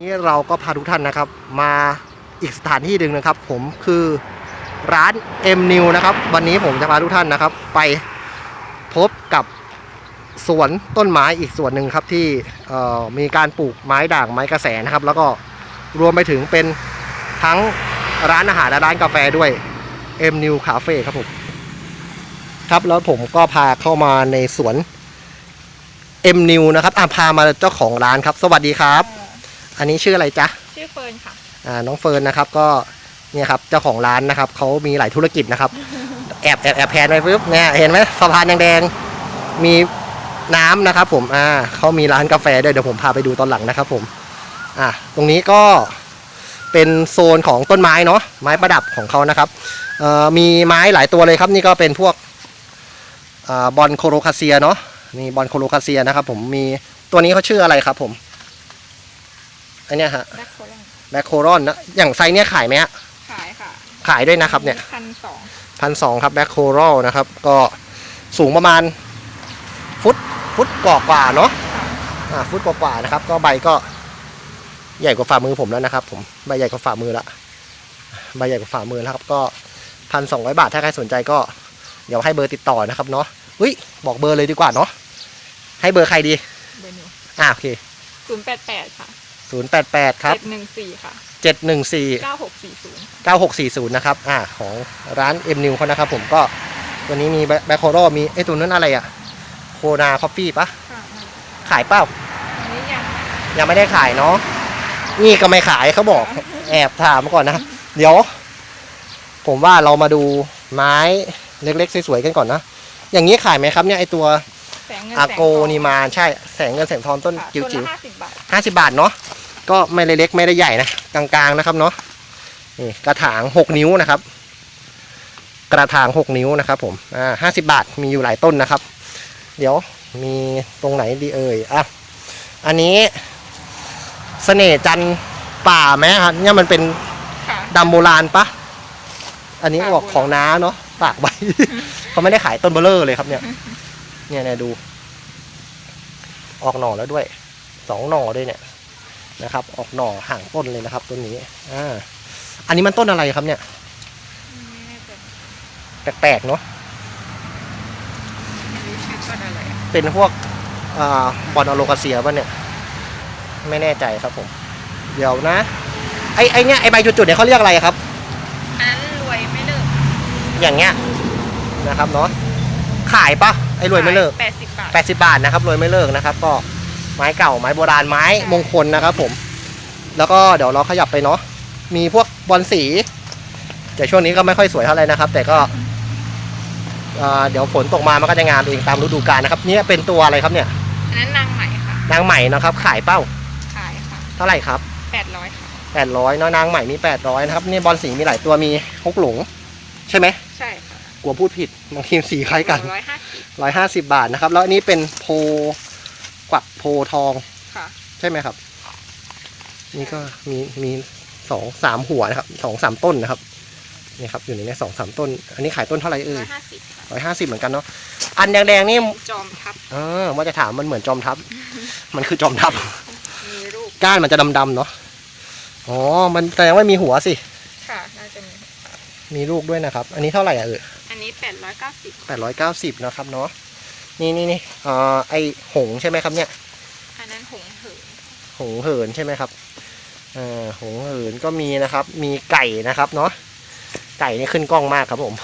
นี่เราก็พาทุกท่านนะครับ มาอีกสถานที่หนึ่งนะครับ ผมคือร้าน M New นะครับ วันนี้ผมจะพาทุกท่านนะครับ ไปพบกับสวนต้นไม้อีกส่วนหนึ่งครับที่มีการปลูกไม้ด่างไม้กระแสนะครับ แล้วก็รวมไปถึงเป็นทั้งร้านอาหารและร้านกาแฟด้วย M New Cafe ครับผมครับแล้วผมก็พาเข้ามาในสวน M New นะครับอะพามาเจ้าของร้านครับ สวัสดีครับ อันนี้ชื่ออะไรจ๊ะ ชื่อเฟิร์นค่ะ อ่าน้องเฟิร์นนะครับก็เนี่ยครับเจ้าของร้านนะครับเขามีหลายธุรกิจนะครับ แอบแอบแอบแพนไปปุ๊บเนี่ยเห็นไหมสะพานแดงๆมีน้ำนะครับ ผมอ่าเขามีร้านกาแฟด้วยเดี๋ยวผมพาไปดูตอนหลังนะครับ ผมอ่าตรงนี้ก็เป็นโซนของต้นไม้เนาะไม้ประดับของเขานะครับเอ่อมีไม้หลายตัวเลยครับ นี่ก็เป็นพวกอ่าบอลโคโรคาเซียเนาะมีบอลโคโรคาเซียนะครับ ผมมีตัวนี้เขาชื่ออะไรครับ ผม อันเนี้ยฮะแบ็คโคลอนแบคโครอนนะอย่างไซส์เนี้ยขายไหมฮะขายค่ะขายด้วยนะครับเนี่ยพันสองพันสองครับแบคโครอลนะครับ ก็สูงประมาณฟุตฟุตกว่ากว่าๆเนาะค่ะอ่าฟุตกว่าๆนะครับ ก็ใบก็ใหญ่กว่าฝ่ามือผมแล้วนะครับ ผมใบใหญ่กว่าฝ่ามือละใบใหญ่กว่าฝ่ามือแล้วครับ ก็พันสองร้อยบาทถ้าใครสนใจก็เดี๋ยวให้เบอร์ติดต่อนะครับเนาะเฮ้ยบอกเบอร์เลยดีกว่าเนาะให้เบอร์ใครดีเบอร์นิวอ่าโอเคศูนย์แปดแปดค่ะ ศูนย์แปดแปดครับเจ็ดหนึ่งสี่ค่ะเจ็ดหนึ่งสี่เก้าหกสี่ศูนย์9640นะครับอ่าของร้าน M New เขานะครับผมก็ตัวนี้มีแบคโครมีไอ้ตัวนั้นอะไรอะโคนาคอฟฟี่ปะค่ะขายเปล่า อันนี้ยังยังไม่ได้ขายเนาะ นี่ก็ไม่ขายเขาบอก แอบถามมาก่อนนะ เดี๋ยว ผมว่าเรามาดูไม้เล็กๆสวยๆกันก่อนนะ อย่างนี้ขายไหมครับเนี่ยไอตัวแสงเงินอาแสงโกนีมานใช่แสงเงินแสงทองต้นค่ะจิ๋วตัวละห้าสิบบาท ๆห้าสิบาทเนาะ ก็ไม่ได้เล็กไม่ได้ใหญ่นะกลางๆนะครับเนาะนี่กระถางหกนิ้วนะครับ กระถางหกนิ้วนะครับผมอ่าห้าสิบาทมีอยู่หลายต้นนะครับ เดี๋ยวมีตรงไหนดีเอ่ยอะอันนี้เสน่ห์จันทร์ป่าไหมครับเนี่ยมันเป็นค่ะดำโบราณปะอันนี้ป่าบอกโบราณของน้าเนาะฝากไว้ เขาไม่ได้ขายต้นเบลเลอร์เลยครับเนี่ย เนี่ยเนี่ยดู ออกหน่อแล้วด้วย สองหน่อด้วยเนี่ย นะครับ ออกหน่อห่างต้นเลยนะครับต้นนี้อ่าอันนี้มันต้นอะไรครับเนี่ยไม่แน่ใจแปลกๆเนาะไม่รู้ชื่อต้นอะไรเป็นพวกอ่าบอลอโลกาเซียป่ะเนี่ย ไม่แน่ใจครับผม เดี๋ยวนะ ไอไอเนี้ยไอใบจุดๆเนี่ยเขาเรียกอะไรครับอันนั้นรวยไม่เลิกอย่างเงี้ยนะครับเนาะขายปะไอรวยไม่เลิกแปดสิบบาท80บาทนะครับรวยไม่เลิกนะครับ ก็ ไม้เก่าไม้โบราณไม้มงคลนะครับผม แล้วก็เดี๋ยวเราขยับไปเนาะมีพวกบอลสี แต่ช่วงนี้ก็ไม่ค่อยสวยเท่าไหร่นะครับ แต่ก็อ่าเดี๋ยวฝนตกมามันก็จะงามเองตามฤดูกาลนะครับเนี่ยเป็นตัวอะไรครับเนี่ยอันนั้นนางใหม่ค่ะนางใหม่นะครับ ขายเป้าขายค่ะเท่าไหร่ครับแปดร้อยค่ะ800เนาะนางใหม่มี800นะครับนี่บอลสีมีหลายตัวมีฮกหลง ใช่ไหมใช่ค่ะกลัวพูดผิดบางทีสีคล้ายกันร้อยห้าสิบร้อยห้าสิบบาทนะครับ แล้วอันนี้เป็นโพกวัก โพทอง ค่ะ ใช่ไหมครับ นี่ก็มีมีสองสามหัวนะครับสองสามต้นนะครับนี่ครับอยู่ในนี้สองสามต้น อันนี้ขายต้นเท่าไหร่เอ่ร้อยยห้าสิบค่ะร้อยห้าสิบเหมือนกันเนาะอันแดงๆนี่จอมทับเออว่าจะถามมันเหมือนจอมทัพมันคือจอมทัพมีรูปก้านมันจะดำๆเนาะอ๋อมันแสดงว่ามีหัวสิ ค่ะน่าจะมีมีลูกด้วยนะครับ อันนี้เท่าไหร่อะเอออันนี้แปดร้อยเก้าสิบแปดร้อยเก้าสิบนะครับเนาะนี่นี่นี่เอ่อไอหงส์ใช่ไหมครับเนี่ย อันนั้นหงเหิน หงเหินใช่ไหมครับเอ่อหงเหินก็มีนะครับ มีไก่นะครับเนาะไก่นี่ขึ้นกล้องมากครับผม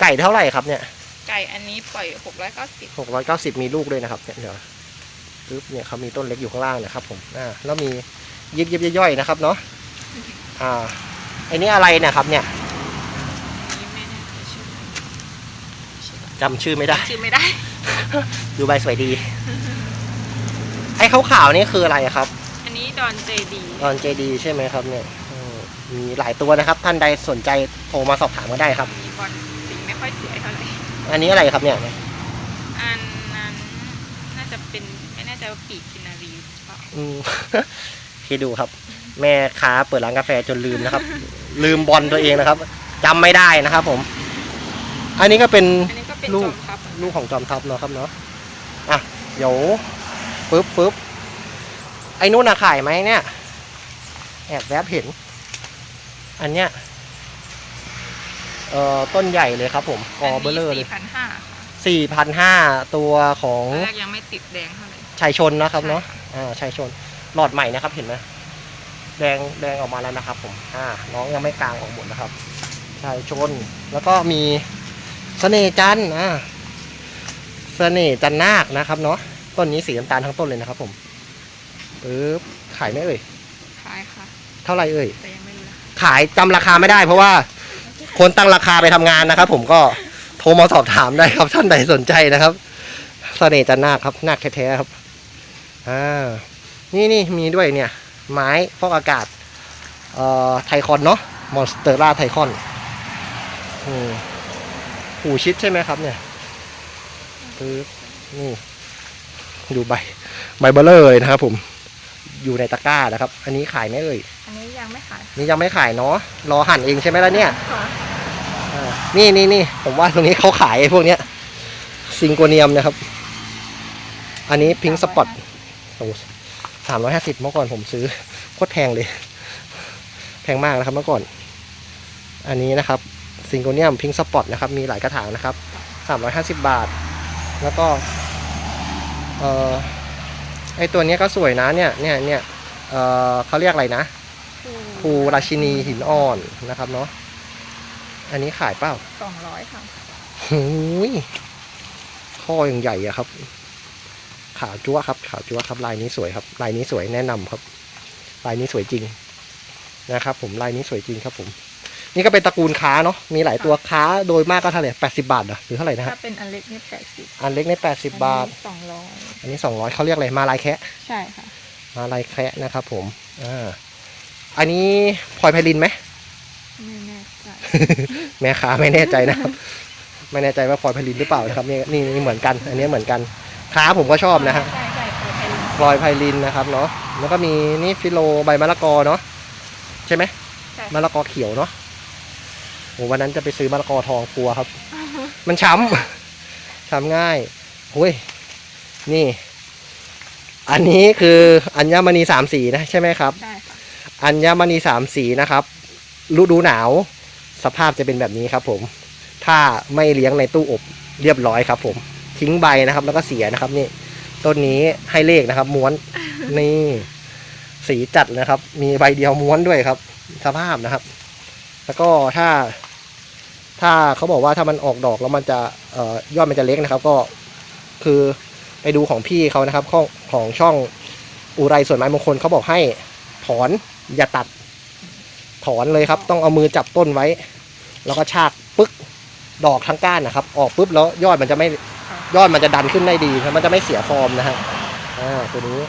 ไก่เท่าไหร่ครับเนี่ย ไก่อันนี้ปล่อยหกร้อยเก้าสิบหกร้อยเก้าสิบมีลูกด้วยนะครับเนี่ยเดี๋ยวปึ๊บเนี่ยเขามีต้นเล็กอยู่ข้างล่างนะครับ ผมอ่าแล้วมียิบยิบย่อยๆนะครับเนาะอ่าไอ้นี่อะไรเนะครับ เนี่ยนี่ไม่แน่ใจชื่อชื่ออะไรจำชื่อไม่ได้ชื่อไม่ได้ ดูใบสวยดี ไอ้ขาวๆนี่คืออะไรอะครับ อันนี้ดอนเจดีตอนเจดีใช่ไหมครับเนี่ยอืมมีหลายตัวนะครับ ท่านใดสนใจโทรมาสอบถามก็ได้ครับ มีบอลสีไม่ค่อยสวยเท่าไหร่ อันนี้อะไรครับเนี่ย อันนั้นน่าจะเป็นไม่แน่ใจว่าปีกกินนารีหรือเปล่าอืมคิดดูครับ แม่ค้าเปิดร้านกาแฟจนลืมนะครับ ลืมบอลตัวเองนะครับจำไม่ได้นะครับ ผม อันนี้ก็เป็น อันนี้ก็เป็นลูจก อมทัพเหมือนกันลูกของจอมทัพเนาะครับเนาะ อะ เดี๋ยว ปึ๊บปึ๊บไอ้นู่นน่ะขายไหมเนี่ย แอบแวบเห็น อันเนี้ยเอ่อต้นใหญ่เลยครับผมกอเบลเลอร์เลยสี่พันห้าสี่พันห้าตัวของตอนแรกยังไม่ติดแดงเท่าไหร่ชายชนนะครับเนาะใช่ค่อ่าชายชนหลอดใหม่นะครับเห็นไหมแดงแดงออกมาแล้วนะครับ ผมอ่าน้องยังไม่กลางออกหมดนะครับชายชนแล้วก็มีเสน่ห์จันทร์อ่าเสน่ห์จันทร์นาคนะครับเนาะ ต้นนี้สีน้ำตาลทั้งต้นเลยนะครับ ผมปึ๊บขายไหมเอ่ย ขายค่ะ เท่าไหร่เอ่ย แต่ยังไม่รู้ราคาขายจำราคาไม่ได้ เพราะว่าคนตั้งราคาไปทำงานนะครับ ผมก็โทรมาสอบถามได้ครับท่านใดสนใจนะครับเสน่ห์จันทร์นาคครับนาคแท้ๆครับอ่านี่นี่มีด้วยเนี่ย ไม้ฟอกอากาศเอ่อไทคอนเนาะมอนสเตอร่าไทคอนอืมหูชิดใช่ไหมครับเนี่ยปึ๊บนี่ ดูใบใบเบลเลอร์เลยนะครับผมอยู่ในตะกร้านะครับ อันนี้ขายไหมเอ่ยอันนี้ยังไม่ขายนี่ยังไม่ขายเนาะรอหั่นเองใช่ไหมล่ะเนี่ยค่ะอ่านี่นี่นี่ผมว่าตรงนี้เขาขายไอ้พวกเนี้ยซิงโกเนียมนะครับ อันนี้พิงสปอตโอ้สามร้อยห้าสิบเมื่อก่อนผมซื้อโคตรแพงเลย แพงมากนะครับเมื่อก่อน อันนี้นะครับซิงโกเนียมพิงสปอตนะครับ มีหลายกระถางนะครับสามร้อยห้าสิบบาท แล้วก็ เอ่อไอตัวเนี้ยก็สวยนะเนี่ยเนี่ยเนี่ยเอ่อเขาเรียกอะไรนะภูราชินีหินอ่อนนะครับเนาะอันนี้ขายเปล่าสองร้อยค่ะหูยข้อยังใหญ่อะครับ ขาวจั๊วครับ ขาวจั๊วครับ ลายนี้สวยครับ ลายนี้สวยแนะนำครับ ลายนี้สวยจริงนะครับ ผมลายนี้สวยจริงครับผม นี่ก็เป็นตระกูลค้าเนาะมีหลายตัวค้าโดยมากก็เท่าไหร่แปดสิบาทเหรอหรือเท่าไหร่นะฮะถ้าเป็นอันเล็กนี่แปดสิบอันเล็กในแปดสิบบาทสองร้อยอันนี้สองร้อยเขาเรียกอะไรมาลายแคะใช่ค่ะ มาลายแคะนะครับผมอ่าอันนี้พลอยไพลินไหมไม่แน่ใจแม่ค้าไม่แน่ใจนะครับไม่แน่ใจว่าพลอยไพลินหรือเปล่านะครับนี่นี่นี่เหมือนกัน อันนี้เหมือนกันค้าผมก็ชอบนะฮะใช่ใช่เปิดเป็นพลอยไพลินนะครับเนาะแล้วก็มีนี่ฟิโลใบมะละกอเนาะใช่ไหมใช่มะละกอเขียวเนาะ โอ้วันนั้นจะไปซื้อมะละกอทองกลัวครับ มันช้ำช้ำง่ายโอ้ยนี่ อันนี้คืออัญมณีสามสีนะใช่ไหมครับใช่ค่ะอัญมณีสามสีนะครับฤดูหนาว สภาพจะเป็นแบบนี้ครับ ผม ถ้าไม่เลี้ยงในตู้อบเรียบร้อยครับ ผมทิ้งใบนะครับ แล้วก็เสียนะครับนี่ต้นนี้ให้เลขนะครับ ม้วนนี่สีจัดนะครับ มีใบเดียวม้วนด้วยครับ สภาพนะครับ แล้วก็ถ้า ถ้าเขาบอกว่าถ้ามันออกดอกแล้วมันจะออยอดมันจะเล็กนะครับ ก็คือไปดูของพี่เขานะครับของของช่องอุไรส่วนไม้มงคลเขาบอกให้ถอนอย่าตัด ถอนเลยครับ ต้องเอามือจับต้นไว้ แล้วก็ชากปึ๊กดอกทั้งก้านนะครับ ออกปุ๊บแล้วยอดมันจะไม่ยอดมันจะดันขึ้นได้ดีครับมันจะไม่เสียฟอร์มนะฮะอ่าตัวนี้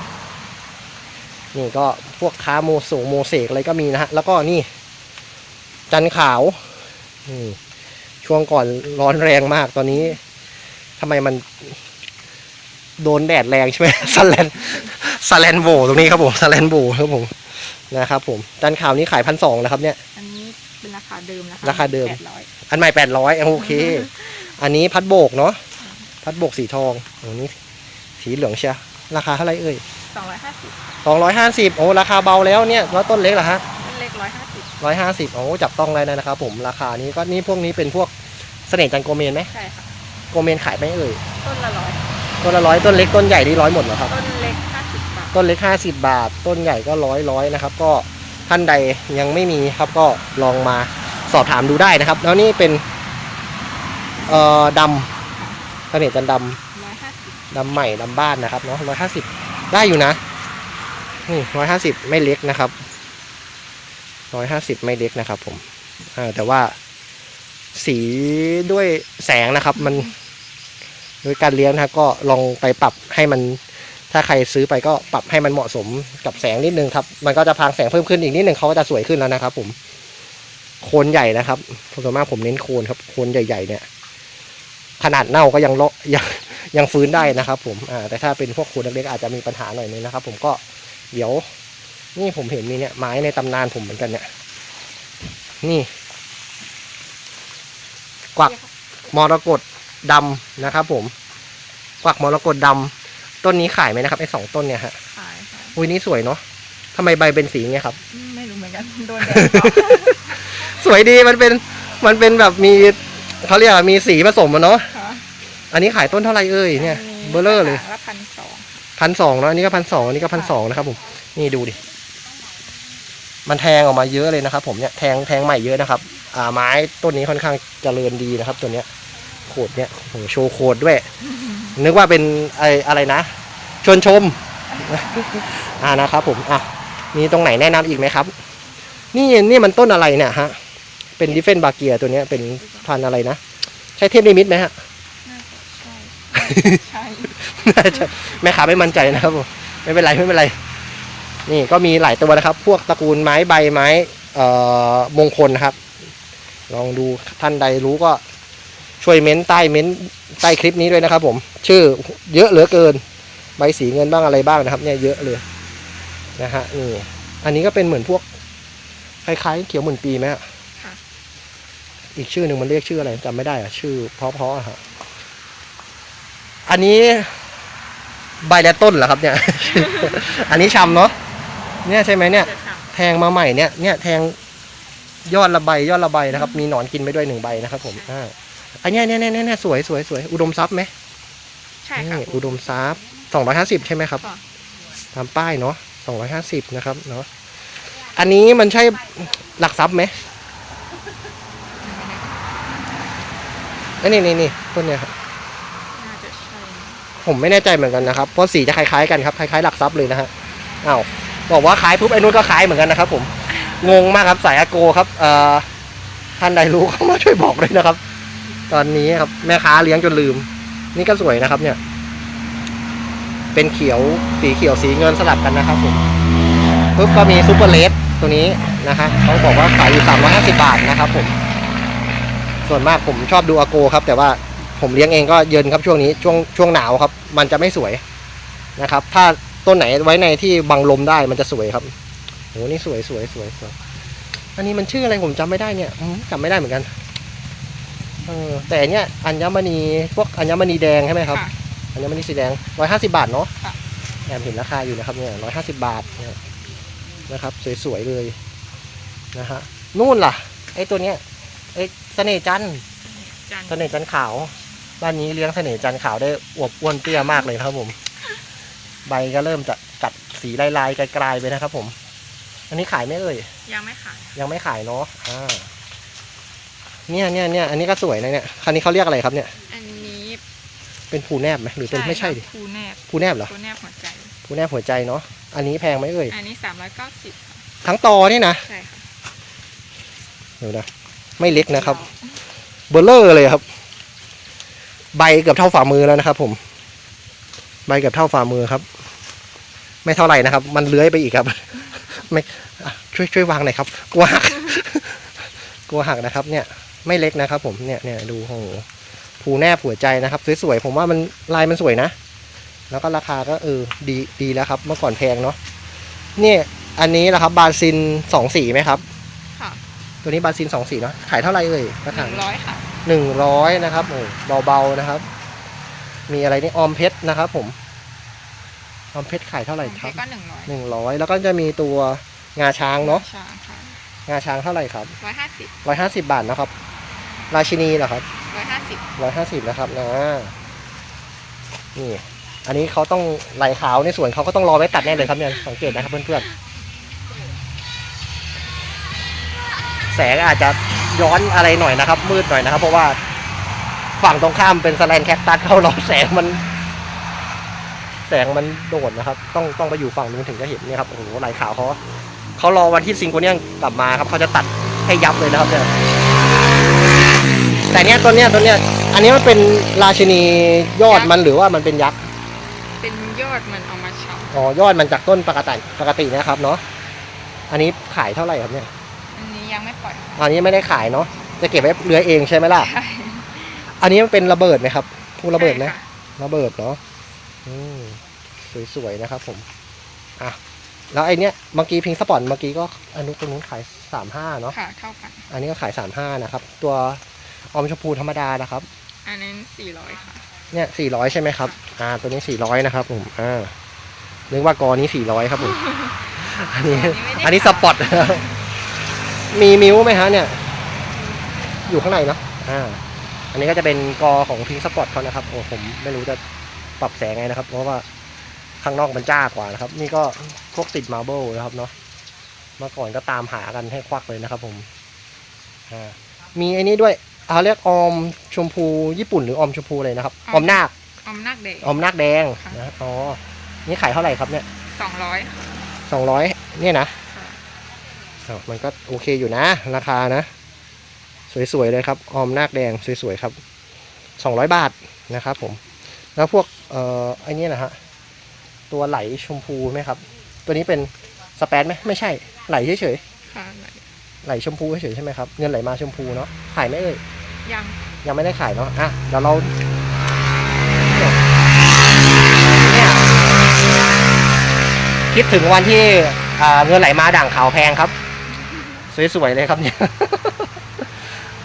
นี่ก็พวกค้าโมโสโมเสกอะไรก็มีนะฮะแล้วก็นี่ จันขาวอืม ช่วงก่อนร้อนแรงมากตอนนี้ทำไมมันโดนแดดแรงใช่ไหมสแลนสแลนโบตรงนี้ครับผมสแลนโบครับผมนะครับผมจันขาวนี้ขายพันสองนะครับเนี่ย อันนี้เป็นราคาเดิมนะคะราคาเดิม แปดร้อยอันใหม่แปดร้อยโอเค อันนี้พัดโบกเนาะพัดโบกสีทองโอ้นี่สีเหลืองเชียราคาเท่าไหร่เอ่ยสองร้อยห้าสิบสองร้อยห้าสิบโอ้ราคาเบาแล้วเนี่ยแล้วต้นเล็กเหรอฮะต้นเล็กร้อยห้าสิบร้อยห้าสิบโอ้จับต้องได้นะครับผมราคานี้ก็นี่พวกนี้เป็นพวก เสน่ห์จันทร์โกเมนไหมใช่ค่ะ โกเมนขายไหมเอ่ยต้นละร้อยต้นละร้อยต้นเล็กต้นใหญ่นี่ร้อยหมดเหรอครับ ต้นเล็กห้าสิบบาท ต้นเล็กห้าสิบบาท ต้นใหญ่ก็ร้อยร้อยนะครับ ก็ท่านใดยังไม่มีครับก็ลองมาสอบถามดูได้นะครับ แล้วนี่เป็นเอ่อดำเสน่ห์จันทร์ดำร้อยห้าสิบดำใหม่ดำบ้านนะครับเนาะร้อยห้าสิบได้อยู่นะนี่ร้อยห้าสิบไม่เล็กนะครับร้อยห้าสิบไม่เล็กนะครับ ผมอ่าแต่ว่า สีด้วยแสงนะครับ มันด้วยการเลี้ยงนะครับก็ลองไปปรับให้มัน ถ้าใครซื้อไปก็ปรับให้มันเหมาะสมกับแสงนิดนึงครับ มันก็จะพรางแสงเพิ่มขึ้นอีกนิดนึงเขาก็จะสวยขึ้นแล้วนะครับ ผมโคนใหญ่นะครับส่วนมากผมเน้นโคนครับโคนใหญ่ ๆ เนี่ย ขนาดเน่าก็ยังเลาะยังยังฟื้นได้นะครับ ผมอ่าแต่ถ้าเป็นพวกขูดเล็กๆอาจจะมีปัญหาหน่อยนึงนะครับ ผมก็เดี๋ยว นี่ผมเห็นมีเนี่ยไม้ในตำนานผมเหมือนกันเนี่ยนี่ กวักมรกตดำนะครับ ผม กวักมรกตดำต้นนี้ขายไหมนะครับไอ้สองต้นเนี่ยฮะขายค่ะอุ้ยนี่สวยเนาะทำไมใบเป็นสีอย่างเงี้ยครับ ไม่รู้เหมือนกันโดนแดดเผา สวยดีมันเป็นมันเป็นแบบมีเขาเรียกว่ามีสีผสมอะเนาะค่ะอันนี้ขายต้นเท่าไหร่เอ่ยเนี่ย เบลเลอร์เลยละพันสองพันสองเนาะอันนี้ก็พันสองอันนี้ก็พันสองนะครับผมนี่ดูดิมันแทงออกมาเยอะเลยนะครับ ผมเนี่ยแทงแทงใหม่เยอะนะครับอ่า ไม้ต้นนี้ค่อนข้างเจริญดีนะครับ ตัวเนี้ยโขดเนี่ยโอ้โหโชว์โขดด้วย นึกว่าเป็นไออะไรนะ ชวนชม อ่านะครับผมอะมีตรงไหนแนะนำอีกไหมครับ นี่นี่มันต้นอะไรเนี่ยฮะ เป็นดิเฟนบาเกียตัวเนี้ยเป็นพันธุ์อะไรนะ ใช่เทพนิมิตไหมฮะน่าจะใช่ใช่น่าจะแม่ค้าไม่มั่นใจนะครับผมไม่เป็นไรไม่เป็นไร นี่ก็มีหลายตัวนะครับ พวกตระกูลไม้ใบไม้เอ่อมงคลนะครับ ลองดูท่านใดรู้ก็ช่วยเม้นใต้เม้นใต้คลิปนี้ด้วยนะครับ ผม ชื่อเยอะเหลือเกิน ใบสีเงินบ้างอะไรบ้างนะครับ เนี่ยเยอะเลยนะฮะนี่อันนี้ก็เป็นเหมือนพวกคล้ายๆเขียวหมื่นปีไหมฮะค่ะอีกชื่อหนึ่งมันเรียกชื่ออะไรจำไม่ได้อะชื่อเพราะๆอะฮะอันนี้ใบและต้นเหรอครับเนี่ย อันนี้ชำเนาะเนี่ยใช่ไหมเนี่ยจะทแทงมาใหม่เนี่ยเนี่ยแทง ยอดละใบยอดละใบนะครับ มีหนอนกินไปด้วยหนึ่งใบนะครับผมอ่าอันเนี้ยเนี่ยเนี่ยเนี่ยสวยสวยสวยอุดมทรัพย์ไหมำใช่ค่ะนี่อุดมทรัพย์สองร้อยห้าสิบใช่ไหมครับค่ะตามป้ายเนาะสองร้อยห้าสิบนะครับเนาะอันนี้มันใช่หลักทรัพย์ไหมอันนี้นี่นี่ต้นเนี่ยครับน่าจะใช่ผมไม่แน่ใจเหมือนกันนะครับเพราะสีจะคล้ายๆกันครับคล้ายๆหลักทรัพย์เลยนะฮะอ้าวบอกว่าคล้ายปุ๊บไอ้นู้นก็คล้ายเหมือนกันนะครับผม งงมากครับสายอาโกครับเอ่อท่านใดรู้เขามาช่วยบอกเลยนะครับ ตอนนี้ครับแม่ค้าเลี้ยงจนลืม นี่ก็สวยนะครับ เนี่ย เป็นเขียวสีเขียวสีเงินสลับกันนะครับผมปุ๊บก็มีซูเปอร์เลสตัวนี้นะฮะเขาบอกว่าขายอยู่350 บาทนะครับ ผม ส่วนมากผมชอบดูอาโกครับ แต่ว่าผมเลี้ยงเองก็เยินครับช่วงนี้ช่วงช่วงหนาวครับ มันจะไม่สวยนะครับ ถ้าต้นไหนไว้ในที่บังลมได้มันจะสวยครับ โหนี่สวยสวยสวยสวยอันนี้มันชื่ออะไรผมจำไม่ได้เนี่ยอืมจำไม่ได้เหมือนกันเออแต่อันเนี้ยอัญมณีพวกอัญมณีแดงใช่ไหมครับค่ะอัญมณีสีแดงร้อยห้าสิบาทเนาะค่ะแอบเห็นราคาอยู่นะครับเนี่ยร้อยห้าสิบาทเนี่ยนะครับสวยๆเลยนะฮะนู่นล่ะไอ้ตัวเนี้ยไอ้เสน่ห์จันทร์จันทร์เสน่ห์จันทร์ขาวบ้านนี้เลี้ยงเสน่ห์จันทร์ขาวได้อวบอ้วนเตี้ยมากเลยนะครับผม ใบก็เริ่มจะกัดสีลายๆไกลๆไปนะครับผม อันนี้ขายไหมเอ่ย ยังไม่ขายยังไม่ขายเนาะ อ่า เนี่ยเนี่ยเนี่ยอันนี้ก็สวยนะเนี่ย คันนี้เขาเรียกอะไรครับเนี่ย อันนี้เป็นภูแนบไหมหรือเป็นไม่ใช่ดิค่ะภูแนบภูแนบเหรอภูแนบหัวใจ ภูแนบหัวใจเนาะ อันนี้แพงไหมเอ่ย อันนี้สามร้อยเก้าสิบทั้งตอนี่นะใช่ค่ะเดี๋ยวนะ ไม่เล็กนะครับ เบลเลอร์เลยครับ ใบเกือบเท่าฝ่ามือแล้วนะครับ ผม ใบเกือบเท่าฝ่ามือครับ ไม่เท่าไหร่นะครับ มันเลื้อยไปอีกครับ ไม่อะช่วยช่วยวางหน่อยครับกลัวหักกลัวหักนะครับ เนี่ยไม่เล็กนะครับ ผมเนี่ยเนี่ยดูโอ้โหผูแนบหัวใจนะครับ สวยๆผมว่ามันลายมันสวยนะ แล้วก็ราคาก็เออดีดีแล้วครับ เมื่อก่อนแพงเนาะเนี่ยอันนี้นะครับบาซินสองสีไหมครับค่ะตัวนี้บาซินสองสีเนาะขายเท่าไหร่เอ่ยกระหถางนึ่งร้อยค่ะหนึ่งร้อยนะครับโอ้เบาๆนะครับ มีอะไรนี่ออมเพชรนะครับ ผม ออมเพชรขายเท่าไหร่ครับก็หนึ่งร้อยหนึ่งร้อยแล้วก็จะมีตัวงาช้างเนาะช้างค่ะงาช้างเท่าไหร่ครับร้อยห้าสิบร้อยห้าสิบบาทนะครับ ราชินีเหรอครับร้อยห้าสิบร้อยห้าสิบนะครับนะนี่ อันนี้เขาต้องไหลขาวในสวนเขาก็ต้องรอไว้ตัดแน่เลยครับเนี่ยสังเกตนะครับเพื่อนๆแสงอาจจะย้อนอะไรหน่อยนะครับ มืดหน่อยนะครับ เพราะว่าฝั่งตรงข้ามเป็นสแลนแคคตัสเข้าเราแสงมัน แสงมันโดดนะครับ ต้องต้องไปอยู่ฝั่งนู้นถึงจะเห็นเนี่ยครับโอ้โหไหลขาวเขาเขารอวันที่ซิงโกเนียนกลับมาครับเขาจะตัดให้ยับเลยนะครับเนี่ยแต่เนี้ยตัวเนี้ยตัวเนี้ยอันนี้มันเป็นราชินียอดมันหรือว่ามันเป็นยักษ์เป็นยอดมันเอามาเฉาอ๋อยอดมันจากต้นปกติปกตินะครับเนาะอันนี้ขายเท่าไหร่ครับเนี่ยอันนี้ยังไม่ปล่อยอันนี้ไม่ได้ขายเนาะจะเก็บไว้เลื้อยเองใช่ไหมล่ะใช่อันนี้มันเป็นระเบิดไหมครับพูระเบิดไหมใช่ค่ะระเบิดเนาะ อืมสวยๆนะครับผม อะ แล้วไอเนี้ยเมื่อกี้พิงสปอนเมื่อกี้ก็อันนู้นตรงนู้นขายสามห้าเนาะ ค่ะ เท่ากัน อันนี้ก็ขายสามห้านะครับ ตัวออมชมพูธรรมดานะครับ อันนั้นสี่ร้อยค่ะ เนี่ยสี่ร้อยใช่ไหมครับ อ่า ตัวนี้สี่ร้อยนะครับผม อ่า นึกว่ากอนี้สี่ร้อยครับผม อันนี้ อันนี้ไม่ได้อันนี้สปอตมีมิ้วไหมฮะเนี่ย อยู่ข้างในเนาะ อ่า อันนี้ก็จะเป็นกอของพิงสปอตเขานะครับ โอ้ผมไม่รู้จะ ปรับแสงไงนะครับ เพราะว่าข้างนอกมันจ้ากว่านะครับ นี่ก็พวกติดมาร์เบิลนะครับเนาะเมื่อก่อนก็ตามหากันให้ควักเลยนะครับ ผมอ่ามีไอ้นี้ด้วยเขาเรียกออมชมพูญี่ปุ่นหรือออมชมพูเลยนะครับออมนาคออมนักเด็กออมนาคแดงค่ะนะอ๋อนี่ขายเท่าไหร่ครับเนี่ยสองร้อยสองร้อยเนี่ยนะค่ะอ้าวมันก็โอเคอยู่นะ ราคานะ สวยๆเลยครับออมนาคแดงสวยๆครับสองร้อยบาทนะครับ ผม แล้วพวก เอ่อไอ้นี่นะฮะตัวไหลชมพูไหมครับ ตัวนี้เป็นสแปนไหมไม่ใช่ไหลเฉยค่ะไหนๆไหลชมพูเฉยๆใช่ไหมครับเงินไหลมาชมพูเนาะขายไหมเอ่ย ยังยังไม่ได้ขายเนาะ อะ เดี๋ยวเราเนี่ยคิดถึงวันที่อ่าเงินไหลมาด่างขาวแพงครับ สวยๆเลยครับเนี่ย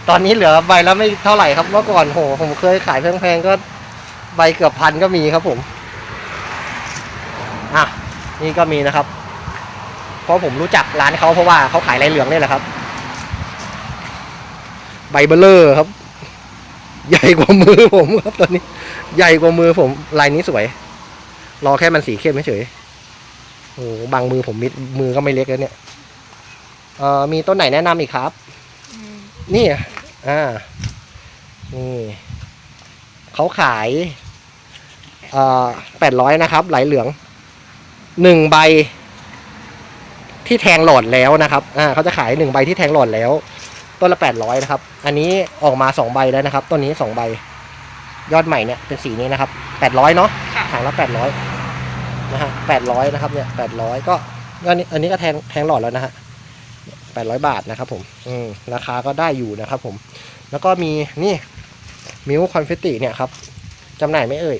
ตอนนี้เหลือใบแล้วไม่เท่าไหร่ครับ เมื่อก่อนโห ผมเคยขายแพงๆก็ ใบเกือบพันก็มีครับผม อะ นี่ก็มีนะครับ เพราะผมรู้จักร้านเขาเพราะว่าเขาขายลายเหลืองนี่แหละครับ ใบเบลเลอร์ครับ ใหญ่กว่ามือผมครับตอนนี้ ใหญ่กว่ามือผมลายนี้สวย รอแค่มันสีเข้มเฉยๆโอ้โหบางมือผมมิดมือก็ไม่เล็กแล้วเนี่ยเอ่อมีต้นไหนแนะนำอีกครับอืมนี่อะอ่า นี่เขาขายเอ่อ แปดร้อยนะครับ ไหลเหลืองหนึ่งใบที่แทงหลอดแล้วนะครับ อ่าเขาจะขายหนึ่งใบที่แทงหลอดแล้ว ต้นละแปดร้อยนะครับ อันนี้ออกมาสองใบแล้วนะครับ ต้นนี้สองใบ ยอดใหม่เนี่ยเป็นสีนี้นะครับแปดร้อยเนาะค่ะถังละแปดร้อยนะฮะแปดร้อยนะครับเนี่ยแปดร้อยก็อันนี้อันนี้ก็แทงแทงหลอดแล้วนะฮะแปดร้อยบาทนะครับ ผม อืมราคาก็ได้อยู่นะครับ ผม แล้วก็มีนี่มิวคอนเฟตติเนี่ยครับจำหน่ายไหม่เอ่ย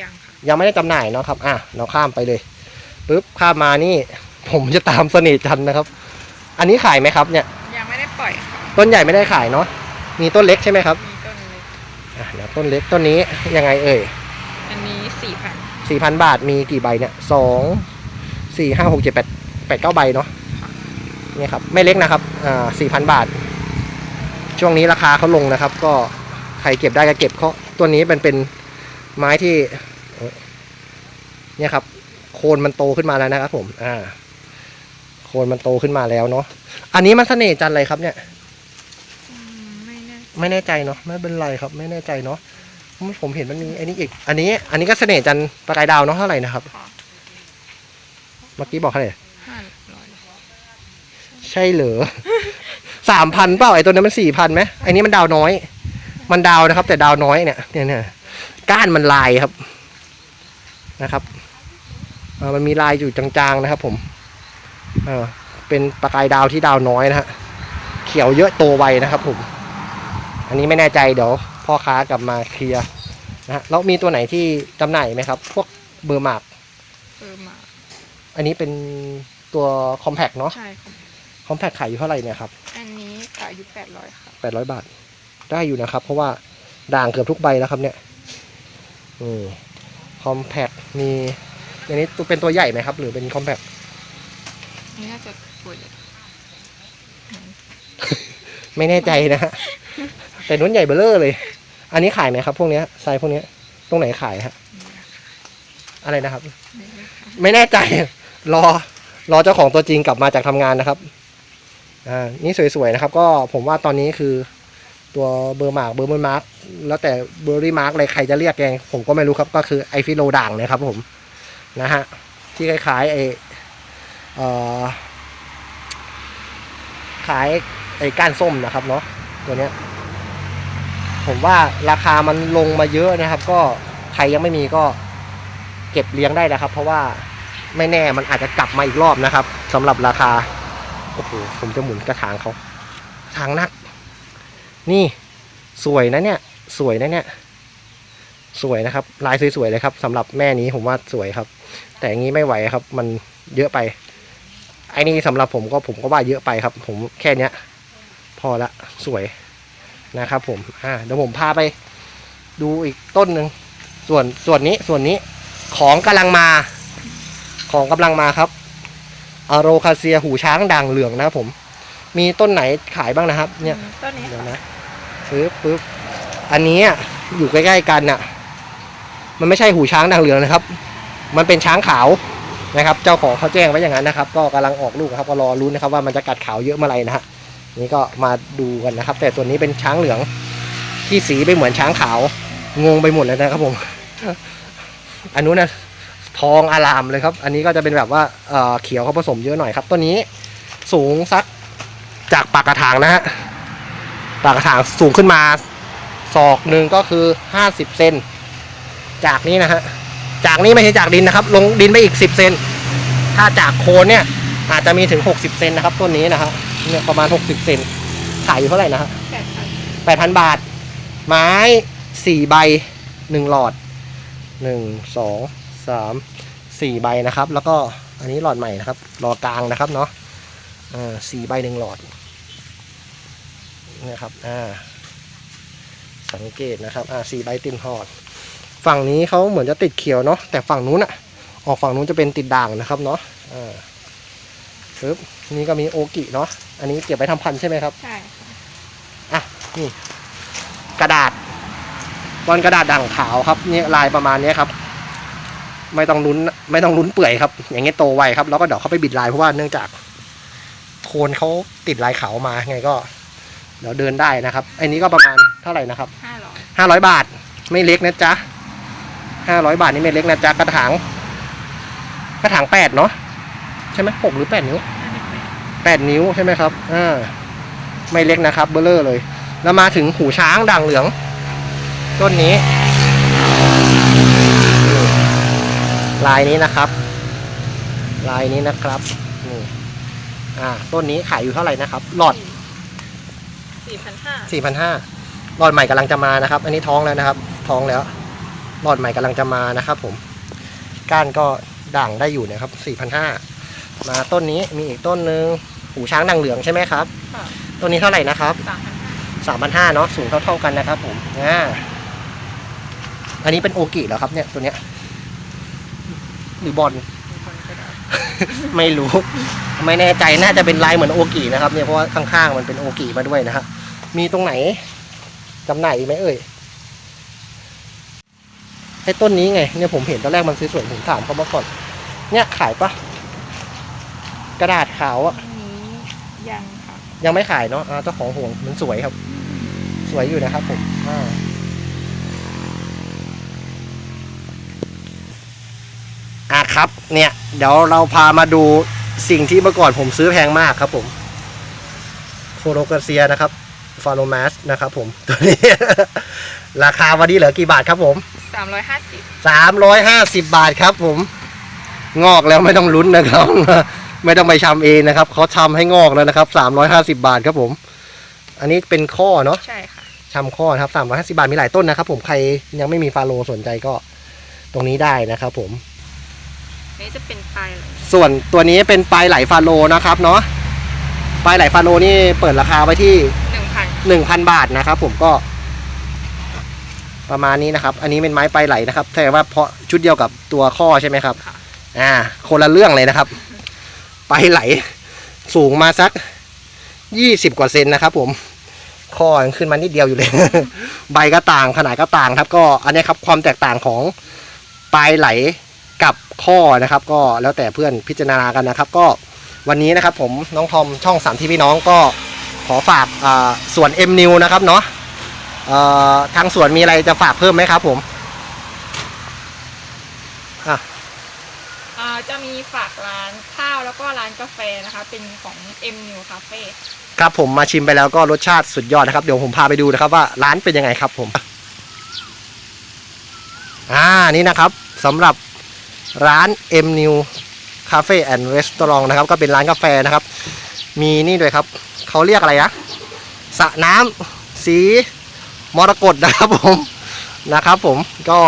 ยังค่ะยังไม่ได้จำหน่ายเนาะครับ อะเราข้ามไปเลยปุ๊บข้ามมานี่ ผมจะตามเสน่ห์จันทร์นะครับ อันนี้ขายไหมครับเนี่ย ยังไม่ได้ปล่อยค่ะต้นใหญ่ไม่ได้ขายเนาะมีต้นเล็กใช่ไหมครับมีต้นเล็กอะเดี๋ยวต้นเล็กต้นนี้ยังไงเอ่ย อันนี้สี่พันสี่พันบาทมีกี่ใบเนี่ยสองสี่ห้าหกเจ็ดแปดแปดเก้าใบเนาะเนี่ยครับไม่เล็กนะครับอ่าสี่พันบาท ช่วงนี้ราคาเขาลงนะครับ ก็ใครเก็บได้ก็เก็บเขาตัวนี้เป็นเป็น ไม้ที่เอ้ยเนี่ยครับ โคนมันโตขึ้นมาแล้วนะครับ ผมอ่า โคนมันโตขึ้นมาแล้วเนาะอันนี้มันเสน่ห์จันทร์อะไรครับเนี่ยอืมไม่แน่ไม่แน่ใจเนาะไม่เป็นไรครับ ไม่แน่ใจเนาะผมเห็นมันมีอันนี้อีก อันนี้ อันนี้ก็เสน่ห์จันทร์ประกายดาวเนาะเท่าไหร่นะครับค่ะเมื่อกี้บอกเท่าไหร่ห้าร้อยใช่เหรอสามพันเปล่าไอ้ตัวนั้นมันสี่พันไหมไอ้นี้มันดาวน้อย มันดาวนะครับ แต่ดาวน้อยเนี่ยเนี่ยเนี่ย ก้านมันลายครับนะครับเอ่อมันมีลายอยู่จางๆนะครับ ผมเออเป็นประกายดาวที่ดาวน้อยนะฮะเขียวเยอะโตไวนะครับ ผม อันนี้ไม่แน่ใจเดี๋ยวพ่อค้ากลับมาเคลียร์นะฮะแล้วมีตัวไหนที่จำหน่ายไหมครับ พวกเบอร์มาร์กเออมาอันนี้เป็นตัวคอมแพกเนาะใช่ค่ะคอมแพกขายอยู่เท่าไหร่เนี่ยครับ อันนี้ขายอยู่แปดร้อยค่ะแปดร้อยบาท ได้อยู่นะครับ เพราะว่าด่างเกือบทุกใบแล้วครับเนี่ย นี่คอมแพคมีอันนี้ตัวเป็นตัวใหญ่ไหมครับ หรือเป็นคอมแพคอันนี้น่าจะป่วยเลยไม่แน่ใจนะฮะแต่นุ่นใหญ่เบลเลอร์เลย อันนี้ขายไหมครับ พวกเนี้ยไซส์พวกเนี้ยตรงไหนขายฮะอะไรนะครับ ไม่ได้ค่ะไม่แน่ใจรอรอเจ้าของตัวจริงกลับมาจากทำงานนะครับ อ่า นี่สวยๆนะครับ ก็ผมว่าตอนนี้คือ ตัวเบอร์มาร์กเบอร์มันมาร์กแล้วแต่เบอร์รี่มาร์กอะไรใครจะเรียกแกผมก็ไม่รู้ครับก็คือไอฟิโลด่างนะครับผมนะฮะที่คล้ายๆไอเอ่อขายไอ้ก้านส้มนะครับเนาะตัวเนี้ยผมว่าราคามันลงมาเยอะนะครับ ก็ใครยังไม่มีก็เก็บเลี้ยงได้นะครับ เพราะว่าไม่แน่มันอาจจะกลับมาอีกรอบนะครับสำหรับราคาโอ้โหผมจะหมุนกระถางเขาทางนัก นี่สวยนะเนี่ยสวยนะเนี่ย สวยนะครับ ลายสวยๆเลยครับสำหรับแม่นี้ผมว่าสวยครับ แต่อย่างนี้ไม่ไหวครับ มันเยอะไปไอ้นี่สำหรับผมก็ผมก็ว่าเยอะไปครับ ผมแค่เนี้ย พอละสวยนะครับ ผมอ่าเดี๋ยวผมพาไป ดูอีกต้นหนึ่งส่วนส่วนนี้ส่วนนี้ของกำลังมา ของกำลังมาครับอโรคาเซียหูช้างด่างเหลืองนะครับผม มีต้นไหนขายบ้างนะครับ เนี่ยอืมต้นนี้เดี๋ยวค่ะนะ ปึ๊บปึ๊บอันนี้อยู่ใกล้ๆกันน่ะ มันไม่ใช่หูช้างด่างเหลืองนะครับ มันเป็นช้างขาวนะครับ เจ้าของเขาแจ้งไว้อย่างนั้นนะครับ ก็กำลังออกลูกครับ ก็รอรุ้นนะครับ ว่ามันจะกัดขาวเยอะเมื่อไหร่นะฮะนี่ก็มาดูกันนะครับ แต่ตัวนี้เป็นช้างเหลืองที่สีไปเหมือนช้างขาว งงไปหมดเลยนะครับผม อันนู้นนะทองอารามเลยครับ อันนี้ก็จะเป็นแบบว่าเอ่อเขียวเขาผสมเยอะหน่อยครับต้นนี้สูงสักจากปากกระถางนะฮะ ปากกระถางสูงขึ้นมาศอกหนึ่งก็คือห้าสิบเซนจากนี้นะฮะจากนี้ไม่ใช่จากดินนะครับ ลงดินไปอีกสิบเซนถ้าจากโคนเนี่ยอาจจะมีถึงหกสิบเซนนะครับต้นนี้นะฮะเนี่ยประมาณหกสิบเซนขายอยู่เท่าไหร่นะฮะแปดพันแปดพันบาท ไม้สี่ใบหนึ่งหลอดหนึ่งสองสามสี่ใบนะครับ แล้วก็อันนี้หลอดใหม่นะครับหลอดกลางนะครับเนาะอ่าสี่ใบหนึ่งหลอด เนี่ยครับอ่าสังเกตนะครับอ่าสี่ใบติดหอด ฝั่งนี้เขาเหมือนจะติดเขียวเนาะแต่ฝั่งนู้นอะออกฝั่งนู้นจะเป็นติดด่างนะครับเนาะอ่าปึ๊บนี่ก็มีโอกิเนาะอันนี้เก็บไว้ทำพันธุ์ใช่ไหมครับใช่ค่ะอะนี่กระดาษบอลกระดาษด่างขาวครับนี่ลายประมาณเนี้ยครับ ไม่ต้องลุ้นไม่ต้องลุ้นเปื่อยครับ อย่างเงี้ยโตไวครับ แล้วก็เดี๋ยวเขาไปบิดลายเพราะว่าเนื่องจากโคนเขาติดลายขาวมาไงก็ เดี๋ยวเดินได้นะครับ อันนี้ก็ประมาณเท่าไหร่นะครับห้าร้อยห้าร้อยบาท ไม่เล็กนะจ๊ะห้าร้อยบาทนี่ไม่เล็กนะจ๊ะกระถางกระถางแปดเนาะใช่ไหมหกหรือแปดนิ้วน่าจะเป็นแปดนิ้วใช่ไหมครับอ่าไม่เล็กนะครับเบลเลอร์เลย แล้วมาถึงหูช้างด่างเหลือง ต้นนี้ ลายนี้นะครับ ลายนี้นะครับนี่อ่าต้นนี้ขายอยู่เท่าไหร่นะครับ หลอด สี่พันห้าสี่พันห้าหลอดใหม่กำลังจะมานะครับ อันนี้ท้องแล้วนะครับ ท้องแล้ว หลอดใหม่กำลังจะมานะครับผม ก้านก็ด่างได้อยู่นะครับสี่พันห้ามาต้นนี้มีอีกต้นหนึ่งหูช้างด่างเหลืองใช่ไหมครับค่ะต้นนี้เท่าไหร่นะครับสามพันห้าสามพันห้าเนาะสูงเท่าเท่าๆกันนะครับผมอ่าอันนี้เป็นโอกิเหรอครับเนี่ยตัวเนี้ยหรือบอลมีคนก็ได้ไม่รู้ ไม่แน่ใจน่าจะเป็นลายเหมือนโอกินะครับเนี่ยเพราะว่าข้างๆมันเป็นโอกิมาด้วยนะฮะ มีตรงไหนจำหน่ายอีกไหมเอ่ยไอ้ต้นนี้ไงเนี่ยผมเห็นตอนแรกมันสวยๆผมถามเขามาก่อน เนี่ยขายปะกระดาษขาวอะอันนี้ยังค่ะ ยังไม่ขายเนาะอ่าเจ้าของห่วงมันสวยครับ สวยอยู่นะครับผมอ่าอะครับเนี่ย เดี๋ยวเราพามาดูสิ่งที่เมื่อก่อนผมซื้อแพงมากครับผม โคโรกาเซียนะครับ ฟาโรมาสนะครับผมตัวนี้ ราคาวันนี้เหลือกี่บาทครับผมสามร้อยห้าสิบสามร้อยห้าสิบบาทครับผม งอกแล้วไม่ต้องลุ้นนะครับ ไม่ต้องไปชำเองนะครับเขาทำให้งอกแล้วนะครับสามร้อยห้าสิบาทครับผม อันนี้เป็นข้อเนาะใช่ค่ะชำข้อนะครับสามร้อยห้าสิบาทมีหลายต้นนะครับ ผมใครยังไม่มีฟาโลสนใจก็ตรงนี้ได้นะครับ ผมอันนี้จะเป็นปลายเลยส่วนตัวนี้เป็นปลายไหลฟาโลนะครับเนาะปลายไหลฟาโลนี่เปิดราคาไว้ที่ หนึ่งพันหนึ่งพันบาทนะครับผมก็ ประมาณนี้นะครับ อันนี้เป็นไม้ปลายไหลนะครับแต่ว่าเพราะชุดเดียวกับตัวข้อใช่ไหมครับค่ะอ่า คนละเรื่องเลยนะครับปลายไหล สูงมาสักยี่สิบกว่าเซนนะครับ ผมข้อยังขึ้นมานิดเดียวอยู่เลย ใบก็ต่างขนาดก็ต่างครับ ก็อันนี้ครับความแตกต่างของปลายไหลกับข้อนะครับ ก็แล้วแต่เพื่อนพิจารณากันนะครับ ก็วันนี้นะครับ ผมน้องทอมช่องสามที่พี่น้องก็ ขอฝากอ่าส่วน M New นะครับเนาะเอ่อทางสวนมีอะไรจะฝากเพิ่มไหมครับผมอ่าจะมีฝากร้านข้าวแล้วก็ร้านกาแฟนะคะ เป็นของ M New Cafe ครับผมมาชิมไปแล้วก็รสชาติสุดยอดนะครับ เดี๋ยวผมพาไปดูนะครับว่าร้านเป็นยังไงครับผม อ่านี่นะครับสำหรับร้าน M New Cafe and Restaurant นะครับ ก็เป็นร้านกาแฟนะครับ มีนี่ด้วยครับ เขาเรียกอะไรนะสระน้ำสีมรกตนะครับผมนะครับผมก็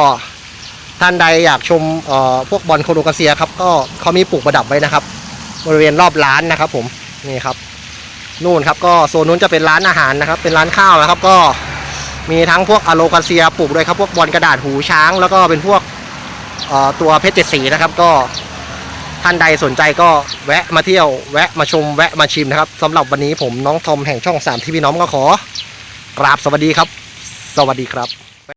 ท่านใดอยากชมเอ่อพวกบอลโคโดกาเซียครับก็เขามีปลูกประดับไว้นะครับ บริเวณรอบร้านนะครับ ผมนี่ครับนู่นครับก็โซนนู้นจะเป็นร้านอาหารนะครับ เป็นร้านข้าวนะครับก็มีทั้งพวกอะโลกาเซียปลูกด้วยครับพวกบอลกระดาษหูช้าง แล้วก็เป็นพวกเอ่อตัวเพชรเจ็ดสีนะครับ ก็ ท่านใดสนใจก็แวะมาเที่ยวแวะมาชมแวะมาชิมนะครับสำหรับวันนี้ผมน้องทอมแห่งช่อง3ที่พี่น้องก็ขอกราบสวัสดีครับ สวัสดีครับ